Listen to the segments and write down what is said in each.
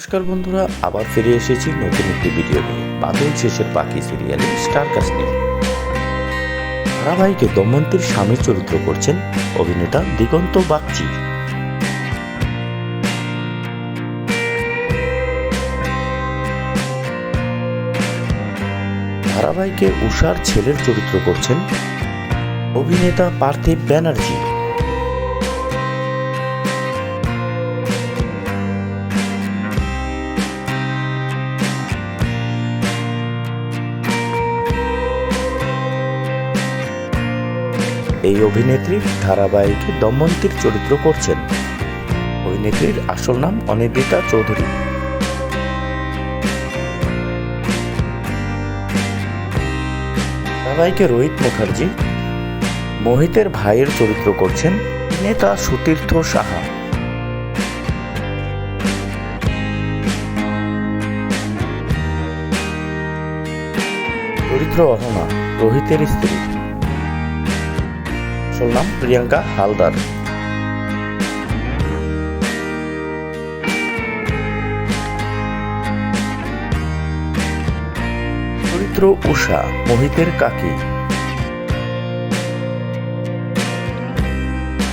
নমস্কার বন্ধুরা, আবার ফিরে এসেছি নতুন একটি ভিডিও নিয়ে। বাদল শেষের পাখি সিরিয়ালে স্টার কাস্ট নিয়ে। ধারাবাহিকে দময়ন্তীর স্বামীর চরিত্র করছেন অভিনেতা দিগন্ত বাগচি। ধারাবাহিকে উষার ছেলের চরিত্র করছেন অভিনেতা পার্থিব ব্যানার্জি। এই অভিনেত্রী ধারাবাহিকে দময়ন্তীর চরিত্র করছেন। অভিনেত্রীর আসল নাম অনিন্দিতা চৌধুরী। ধারাবাহিকে রোহিত মুখার্জি, মোহিতের ভাইয়ের চরিত্র করছেন নেতা সুতীর্থ সাহা। চরিত্র অহনা, রোহিতের স্ত্রী। আসল নাম প্রিয়াঙ্কা হালদার। চরিত্র উষা, মোহিতের কাকি।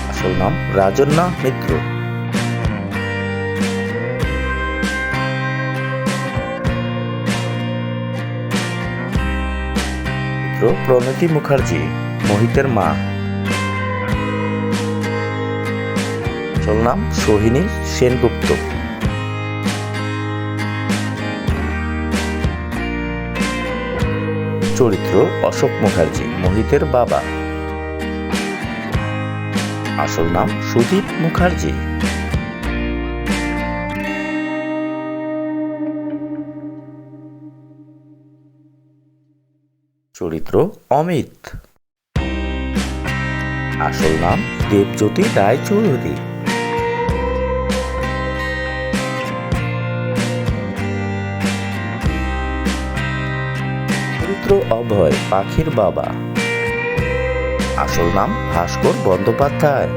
আসল নাম রাজন্না মিত্র। চরিত্র প্রণতি মুখার্জি, মোহিতের মা। আসল নাম সোহিনী সেনগুপ্ত। চরিত্র অশোক মুখার্জি, মোহিতের বাবা। আসল নাম সুদীপ মুখার্জি। চরিত্র অমিত। আসল নাম দেবজ্যোতি রায়চৌধুরী। চরিত্র অভয়, পাখির বাবা। আসল নাম ভাস্কর বন্দ্যোপাধ্যায়।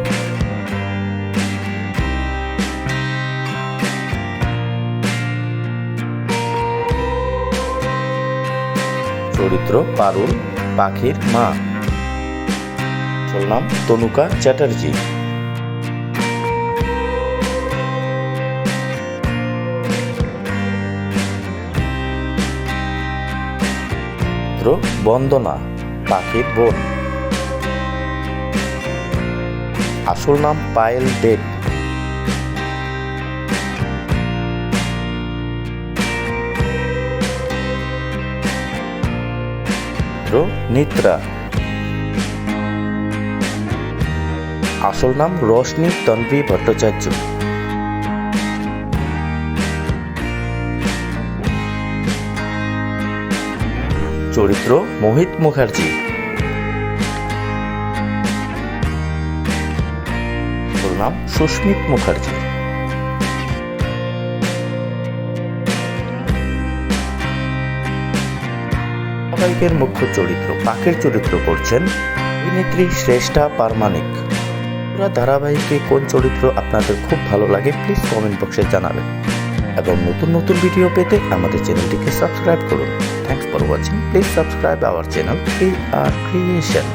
চরিত্র পারুল, পাখির মা। আসল নাম তনুকা চ্যাটার্জি। চরিত্র বন্দনা পাখির বোন। আসল নাম পায়েল দেব। নিত্রা। আসল নাম রোশনি তন্বী ভট্টাচার্য। চরিত্র মোহিত মুখার্জি। ওর নাম সুস্মিত মুখার্জি। ধারাবাহিকের মুখ্য চরিত্র পাখির চরিত্র করছেন অভিনেত্রী শ্রেষ্ঠা পারমানিক পুরো ধারাবাহিকে কোন চরিত্র আপনাদের খুব ভালো লাগে প্লিজ কমেন্ট বক্সে জানাবেন। এবং নতুন নতুন ভিডিও পেতে আমাদের চ্যানেলটিকে সাবস্ক্রাইব করুন। Thanks for watching please subscribe our channel P R creation